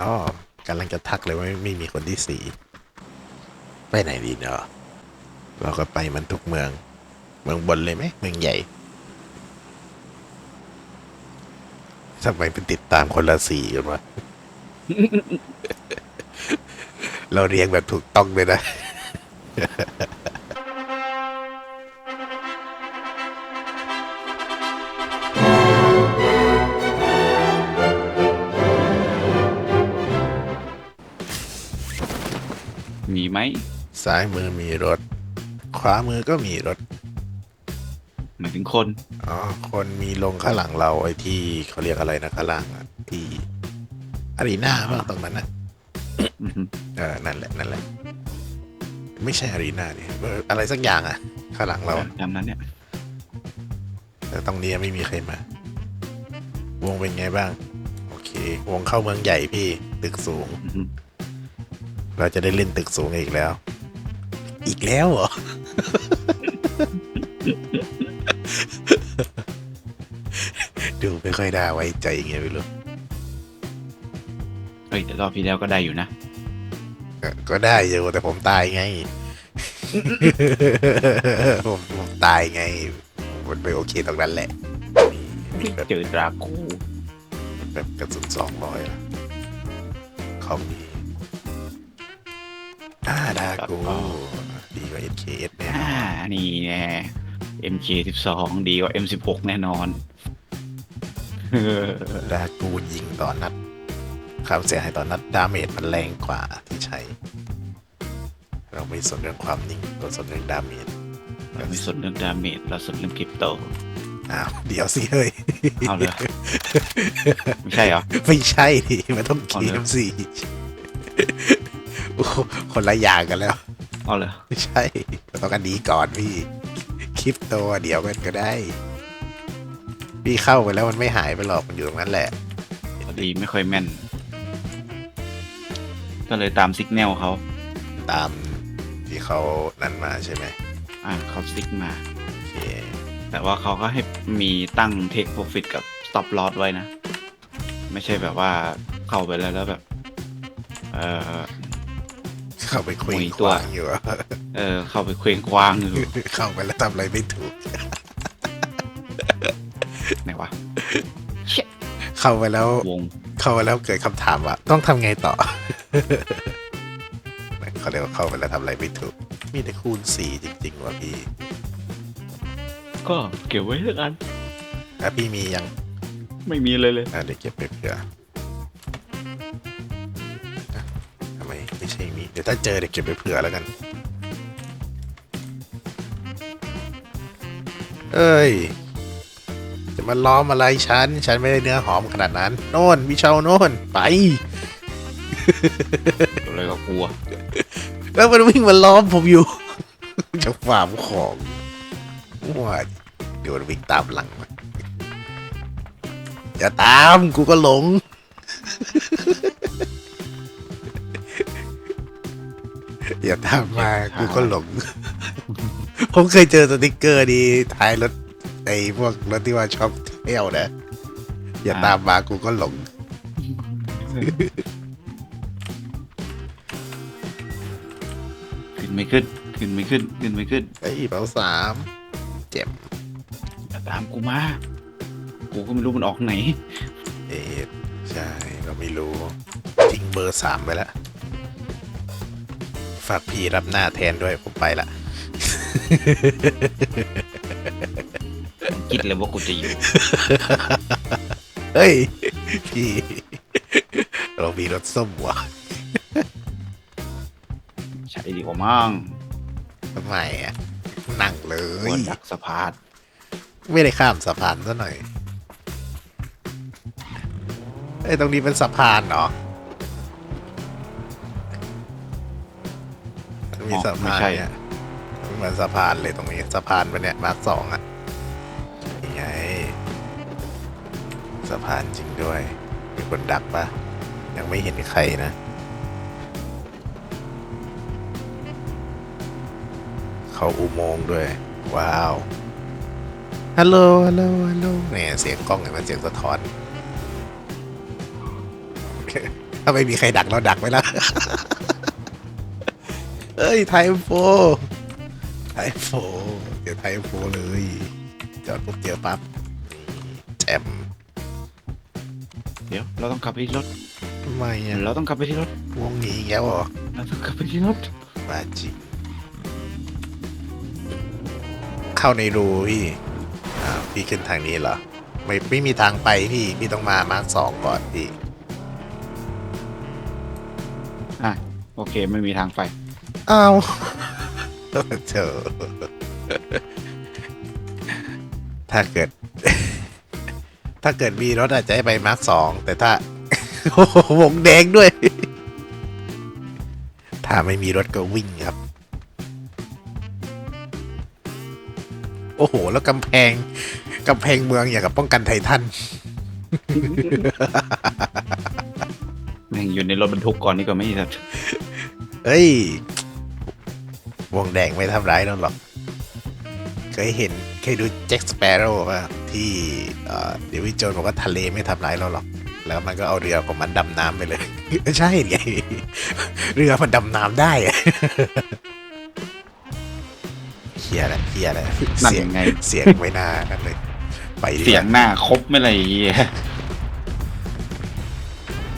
อ๋อกำลังจะทักเลยว่าไม่ไม่มีคนที่สี่ไปไหนดีเนาะเราก็ไปมันทุกเมือง เมืองบนเลยไหมเมืองใหญ่ทำไมเป็นติดตามคนละสีกันวะเราเรียงแบบถูกต้องเลยนะ มีไหมซ้ายมือมีรถ ขวามือก็มีรถ หมายถึงคน อ๋อ คนมีลงข้างหลังเราไอ้ที่เขาเรียกอะไรนะข้างล่างอะที่อารีนาบ้างตรงนั้นนะอือฮึเออ นั่นแหละ นั่นแหละ ไม่ใช่อารีนาดิเอออะไรสักอย่างอะข้างหลังเราตามนั้นเนี่ย แต่ตรงนี้ไม่มีใครมา วงเป็นไงบ้าง โอเค วงเข้าเมืองใหญ่พี่ ตึกสูงอือฮึ เราจะได้เล่นตึกสูงอีกแล้ว อีกแล้วเหรอ ดูไม่ค่อยน่าไว้ใจไงไม่รู้เฮ้ยแต่รอบที่แล้วก็ได้อยู่นะก็ก็ได้อยู่แต่ผมตายไง ผมผมตายไงมันไม่โอเคตรงนั้นแหละ มีมีแบบเจอดรากูแบบกระสุนสองร้อยเขามีอ่าดา กู ดีกว่า SKS เนี่ยอ่านี่แน่ MK12 ดีกว่า M16 แน่นอนเออดากูยิงต่อนัดความเสียหายต่อนัด ดาเมจมันแรงกว่าที่ใช้ เราไม่สนเรื่องความนิ่งเราสนเรื่องดาเมจเราไม่สนเรื่องดาเมจเราสนเรื่องคริปโต อ้าวเดี๋ยวสิเฮ้ย เอาเลย ไม่ใช่เหรอ ไม่ใช่ดิมันต้องเอาเกเลยมสิโอ้โห คนละอย่างกันแล้ว เอาเลยไม่ใช่เราต้องกันนี้ก่อนพี่คลิปโตวเดี๋ยวมันก็ได้ พี่เข้าไปแล้วมันไม่หายไปหรอกมันอยู่ตรงนั้นแหละพอดีไม่ค่อยแม่น ก็เลยตามซิกแนลเขา ตามที่เขานั่นมาใช่ไหมอ่าเขาซิกมา โอเคแต่ว่าเขาก็ให้มีตั้งเทคโปรฟิตกับ stop loss ไว้นะ ไม่ใช่แบบว่าเข้าไปแล้วแล้วแบบ เออ เข้าไปคุยคุยขตัววางอยู่อะเออ เข้าไปเคว้งคว้างอยู่เข้าไปแล้วทำอะไรไม่ถูกไหนวะเข้าไปแล้ววงเข้าไปแล้วเกิดคำถามว่าต้องทำไงต่อเขาเรียกว่าเข้าไปแล้วทำอะไรไม่ถูก มีแต่คูณสี่จริง ๆ ว่ะพี่ ก็เก็บไว้แล้วกันแล้วพี่มียัง ไม่มีเลยเลยอะเดี๋ยวเก็บไปเผื่อ ไมไม่ใช่มีเดี๋ยวถ้าเจอเดี๋ยวเก็บไปเผื่อแล้วกัน เอ้ย จะมาล้อมอะไรฉัน ฉันไม่ได้เนื้อหอมขนาดนั้น โน่นวิชาโน่นไปเลยก็กลัว แล้วมันวิ่งมาล้อมผมอยู่ จะฟาร์มของว่าเดี๋ยวมันวิ่งตามหลังมาอย่าตามกูก็หลง อย่าตามมากูก็หลง ผมเคยเจอสติกเกอร์ดีท้ายรถไอ้พวกรถที่ว่าชอบเที่ยวนะ อย่าตามมากูก็หลง ขึ้นไม่ขึ้น ขึ้นไม่ขึ้น ขึ้นไม่ขึ้นไอ้ยเป๋าสามเจ็บอย่าตามกูมา กูก็ไม่รู้มันออกไหน เอ็ดใช่เราไม่รู้ทิ้งเบอร์สามไปแล้ว ฝากพี่รับหน้าแทนด้วยผมไปละ คิดเลยว่ากูจะอยู่ เฮ้ย พี่ เรามีรถส้มว่ะใช่ดีกว่ามั่งทำไมอะนั่งเลหัวย ดักสะพานไม่ได้ข้ามสะพานซะหน่อยเอ้ยตรงนี้เป็นสะพานเหรอ มันมีสะพานเนี่ยมันเหมือนสะพานเลยตรงนี้สะพานมันเนี่ยมาร์คสองอะนี่ไงสะพานจริงด้วย มีคนดักปะยังไม่เห็นใครนะ เขาอุโมงค์ด้วย ว้าว ฮัลโหล ฮัลโหล ฮัลโหลเนี่ยเสียงกล้องเนี่ยมันเสียงสะท้อน ถ้าไม่มีใครดักเราดักไว้แล้ว เอ้ยไทยโฟไทยโฟเดี๋ยวไทยโฟเลยจอดปุ๊บเจอปั๊บแจมเดี๋ยวเราต้องกลับไปที่รถทำไมอะเราต้องกลับไปที่รถวงหนีอีกแล้วเหรอเราต้องกลับไปที่รถมาจริงเข้าในรูพี่อ่าวพี่ขึ้นทางนี้เหรอไม่ไม่มีทางไปพี่พี่ต้องมามาร์คสองก่อนพี่ อะโอเคไม่มีทางไป อ้าวเธอถ้าเกิด ถ้าเกิดมีรถอาจจะให้ไปมาร์คสองแต่ถ้า โอ้โหวงแดงด้วย ถ้าไม่มีรถก็วิ่งครับ โอ้โห แล้วกำแพงกำแพงเมืองอย่างกับป้องกันไททัน แม่งอยู่ในรถบรรทุกก่อนนี่ก็ไม่สัตว์เฮ้ย วงแดงไม่ทำร้ายเราหรอก เคยเห็นเคยดูแจ็คสเปโร่ป่ะที่เอ่อเดวิดโจนบอกว่าทะเลไม่ทำร้ายเราหรอก แล้วมันก็เอาเรือของมันดำน้ำไปเลยใช่ไงเรือมันดำน้ำได้อะเฮียแหละเฮียแหละนั่นเสียงยังไง เสียงไว้หน้ากันเลย ไปดีกว่าเสียงหน้าครบไม่ไรเหี้ย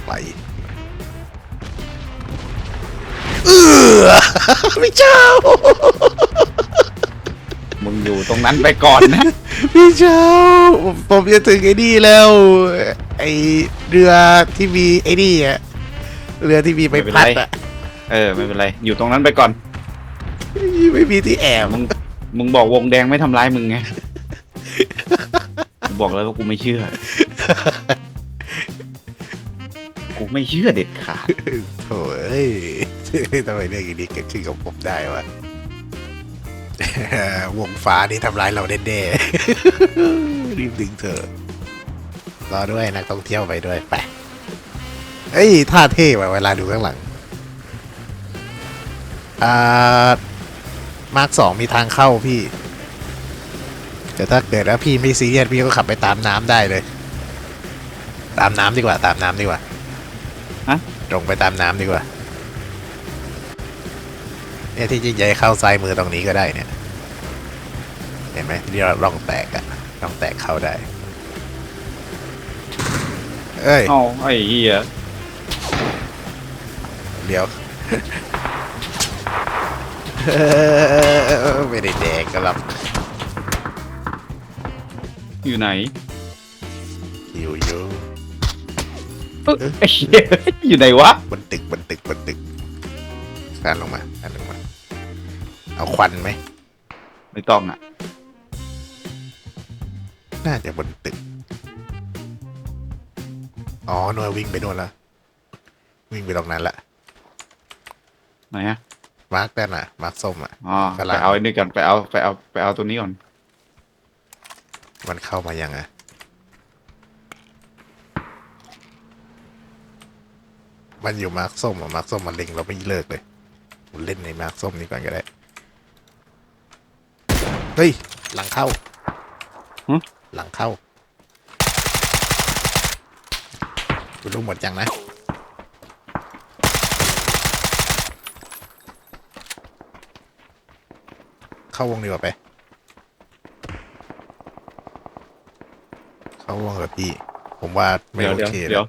ไป อไม่เจ้า มึงอยู่ตรงนั้นไปก่อนนะ พี่เจ้าผมผมจะถึงไอ้นี่แล้ว ไอเรือที่มีไอ้นี่อะเรือที่มีใบพัดอะเออไม่เป็นไร อยู่ตรงนั้นไปก่อน ไม่มีที่แอบมึงมึงบอกวงแดงไม่ทำร้ายมึงไงกูบอกเลยว่ากูไม่เชื่อ กูไม่เชื่อเด็ดขาดโถ่เอ้ยทำไมเรื่องอย่างนี้เกิดขึ้นกับผมได้วะ วงฟ้านี่ทำร้ายเราแน่ๆรีบดึงเถอะรอด้วยนักท่องเที่ยวไปด้วยไปเอ้ยท่าเท่ว่ะเวลาดูข้างหลังอ่ามาร์คสองมีทางเข้าพี่ แต่ถ้าเกิดว่าพี่ไม่ซีเรียสพี่ก็ขับไปตามน้ำได้เลย ตามน้ำดีกว่า ตามน้ำดีกว่า ตรงไปตามน้ำดีกว่า เนี่ยที่จริงใหญ่เข้าซ้ายมือตรงนี้ก็ได้เนี่ย เห็นไหมที่เราร่องแตกอะร่องแตกเข้าได้ เอ้ย เอ้าไอ้เหี้ยเดี๋ยว ไม่ได้แดกกันหรอกอยู่ไหน อยู่อยู่ เอ้ยไอ้เหี้ยอยู่ไหนวะ บนตึกบนตึกบนตึกคานลงมาคานลงมา เอาควันไหม ไม่ต้องอะ น่าจะบนตึก อ๋อหน่วยวิ่งไปนู่นละ วิ่งไปตรงนั้นละ ไหนฮะมาร์กนั่นน่ะ มาร์กส้มอะ อ๋อกำลัไปงเอาไอ้นี่ก่อนไปเอาไปเอาไปเอาตัวนี้ก่อน มันเข้ามายังไง มันอยู่มาร์กส้มอะมาร์กส้มมันเล็งเราไม่เลิกเลยผมเล่นในมาร์กส้มนี้ก่อนก็ได้ เฮ้ย หลังเข้าหึ หลังเข้าคุณรู้หมดยังนะ เข้าวงดีกว่าไป เข้าวงกับพี่ ผมว่าไม่เดี๋ยวโอเดี๋ยวเคเดี๋ยว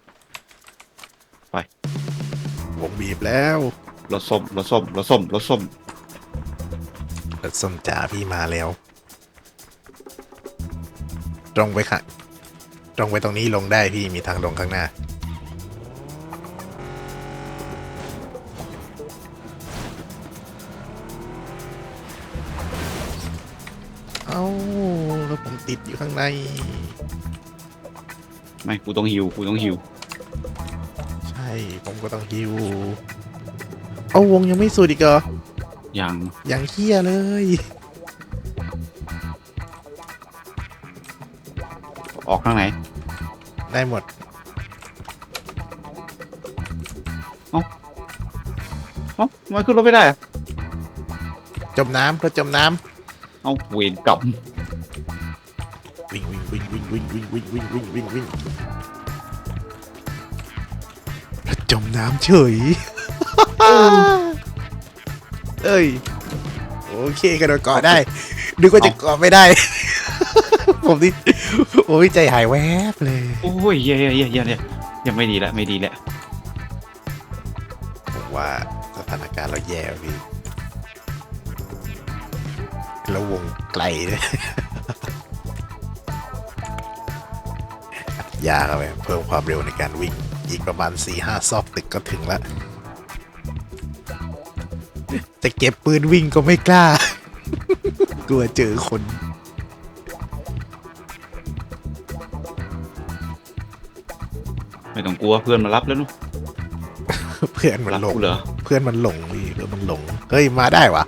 วงบีบแล้วรถส้มรถส้มรถส้มรถส้มรถส้มจ๋าพี่มาแล้ว ตรงไปค่ะ ตรงไปตรงนี้ลงได้พี่มีทางลงข้างหน้า เอ้าแล้วผมติดอยู่ข้างใน ไม่กูต้องหิวกูต้องหิวใช่ ผมก็ต้องฮิวเอาวงยังไม่สุดอีกเหรอยังยังเฮี้ยเลย ออกทางไหน ได้หมดเอ้าทำไมันขึ้นรถไม่ได้อะจมน้ำรถจมน้เอ้าเวรกลับำวิ่งวิ่งวิ่งวิ่งวิ่งวิ่งวิ่งวิ่งวิ่งวิ่งวิ่ง จมน้ำเฉย เอ้ย โอเคกระโดดเกาะได้นึกว่าจะเกาะไม่ได้ ผมนี่โอ้ยใจหายแวบเลย โอ้ยเย่เย่เย่เย่เนี่ยยังไม่ดีแล้วไม่ดีแล้วผมว่าสถานการณ์เราแย่ว่ะพี่แล้ววงไกลด้วยยากครับเพิ่มความเร็วในการวิ่ง อีกประมาณ4ี่ห้าซอกตึกก็ถึงแล้วจะเก็บปืนวิ่งก็ไม่กล้า กลัวเจอคนไม่ต้องกลัวเพื่อนมารับแล้วนู่นเพื่อนมันรับหลงกูเหรอเพื่อนมันหลงพี่เพื่อนมันหลงเฮ้ยมาได้วะ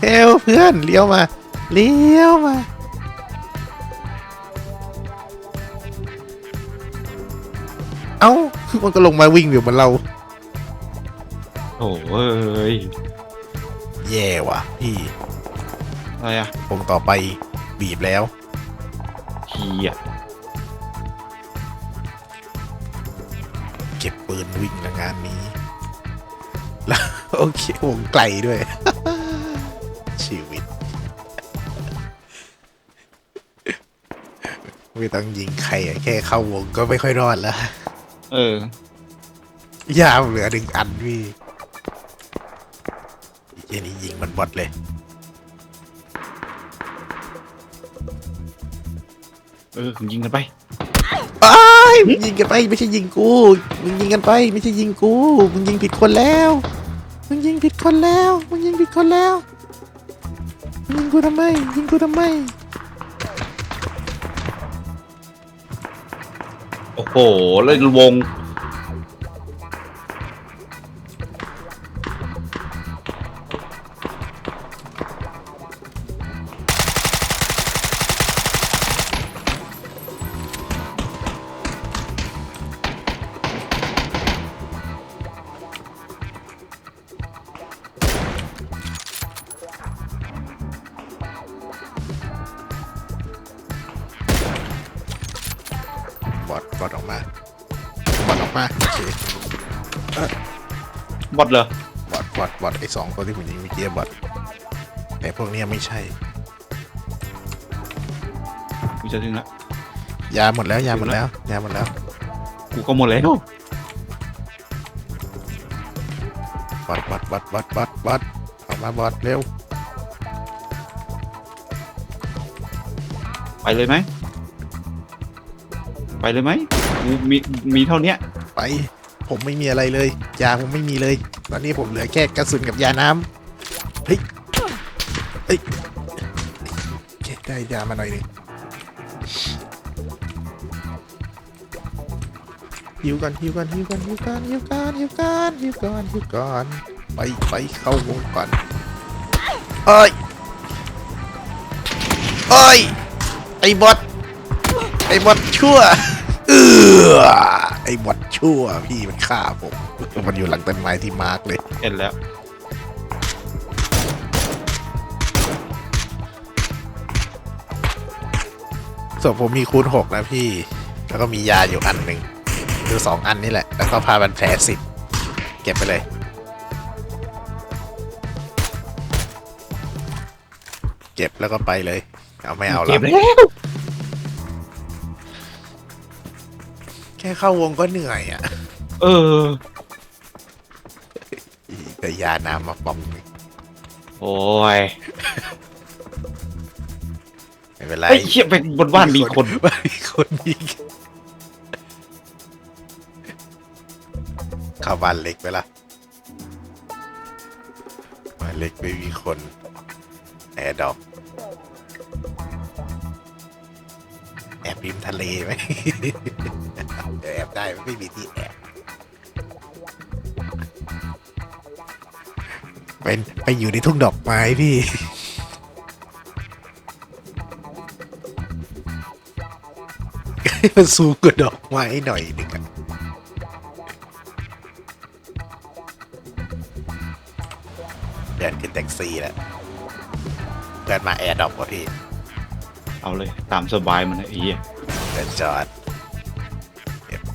เฮลเพื่อนเลี้ยวมาเลี้ยวมา มันก็ลงมาวิ่งอยู่บนเรา โอ้ยแย่ว่ะพี่อะไรอะวงต่อไปบีบแล้ว เฮียเก็บปืนวิ่งแล้วงานนี้ แล้วโอเควงไกลด้วย ชีวิต ไม่ต้องยิงใครอะแค่เข้าวงก็ไม่ค่อยรอดแล้ว เออ ยาวเหลือหนึ่งอันพี่เจนี่ยิงมันบอดเลย เออยิงกันไปอ้ายมึงยิงกันไปไม่ใช่ยิงกูมึงยิงกันไปไม่ใช่ยิงกูมึงยิงผิดคนแล้วมึงยิงผิดคนแล้วมึงยิงผิดคนแล้วมึงยิงกูทำไมยิงกูทำไม โอ้โหแล้ววง อดบอดออกมาบอดออกมาโอเคบอดเหรอบอดบอดบอดไอสองตัวที่ผมยิงเมื่อกี้บอดแต่พวกเนี้ยไม่ใช่กูจะถึงละยาหมดแล้วยาหมดแล้วยาหมดแล้วกูก็หมดแล้วบอดบอดบอดบอดบอดบอดออกมาบอดเร็วไปเลยไหม ไปเลยไหมกูมีมีเท่าเนี้ยไป ผมไม่มีอะไรเลย ยาผมไม่มีเลย ตอนนี้ผมเหลือแค่กระสุนกับยาน้ำเฮ้ยเฮ้ยโอเคได้ยามาหน่อยหนึงหิวก่อนหิวก่อนหิวก่อนหิวก่อนหิวก่อนหิวก่อนหิวก่อนหิวก่อนไปไปเข้าวงก่อนเอ้ยเอ้ยไอ้บอทไอ้บอทชั่ว เออไอ้บอทชั่ว พี่มันฆ่าผม มันอยู่หลังต้นไม้ที่มาร์กเลย เห็นแล้ว ส่วนผมมีคูณหกนะพี่ แล้วก็มียาอยู่อันหนึ่งคือสองอันนี่แหละ แล้วก็พาบันแผลสิบเก็บไปเลย เก็บแล้วก็ไปเลย เอาไม่เอาเก็แล้บวแล้ว ค่เข้าวงก็เหนื่อยอะเออ แต่ยาน้ำมาปอมหนึ่งโอ้ยไม่เป็นไรไอ้ยเชี่ยเป็นบนบ้านมีคนบ้านมีคนยิงเข้าบ้านเล็กไปละบ้านเล็กไม่มีคนแอร์ดอกแอบริมทะเลไหม เดี๋ยวแอบได้ไม่มีที่แอบเป็นไปอยู่ในทุ่งดอกไม้พี่ มันสูงกว่าดอกไม้หน่อยหนึ่งอะเดินขึ้นแท็กซี่แล้วเดินมาแอร์ดรอปพอพี่ เอาเลยตามสบายมันนะไอ้เหี้ยเดินจอด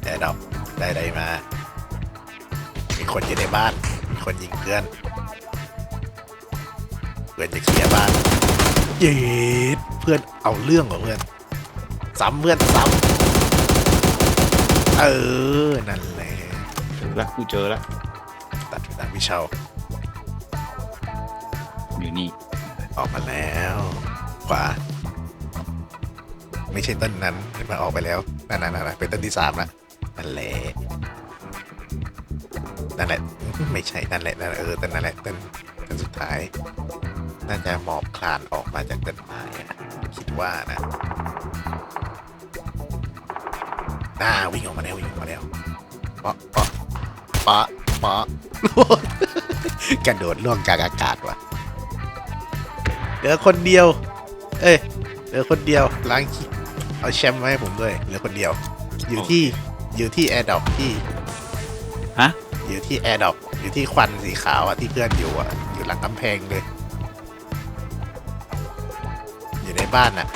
แอร์ดรอปได้อะไรมา มีคนอยู่ในบ้าน มีคนยิงเพื่อนเพื่อนจะเคลียร์บ้านเย็ดเพื่อนเอาเรื่องเหรอเพื่อนซ้ำเพื่อนซ้ำเออ นั่นแหละแล้วกูเจอแล้วตัดตัดวิเชาอยู่นี่ออกมาแล้ว ขวา ไม่ใช่ต้นนั้นมันออกไปแล้วนั่นนั่นนั่นเป็นต้นที่สามละ นั่นแหละนั่นแหละไม่ใช่นั่นแหละนั่นเออต้นนั่นแหละต้นต้นสุดท้าย น่าจะหมอบคลานออกมาจากต้นไม้คิดว่านะน่าวิ่งออกมาแล้ววิ่งออกมาแล้วปะปะปะปะกระโดดล่วงกลางอากาศว่ะเหลือคนเดียว เอ้ยเหลือคนเดียวล้างขี้เอาแชมป์มาให้ผมด้วยเหลือคนเดียว อยู่ที่ อยู่ที่แอร์ดอกที่ฮะ อยู่ที่แอร์ดอกอยู่ที่ควันสีขาวอะที่เพื่อนอยู่อะอยู่หลังกำแพงเลย อยู่ในบ้านอะ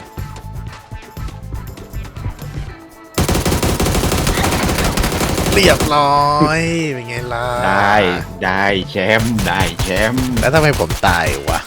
เรียบร้อยเป็นไงล่ะได้ได้แชมป์ได้แชมป์แล้วทำไมผมตายวะ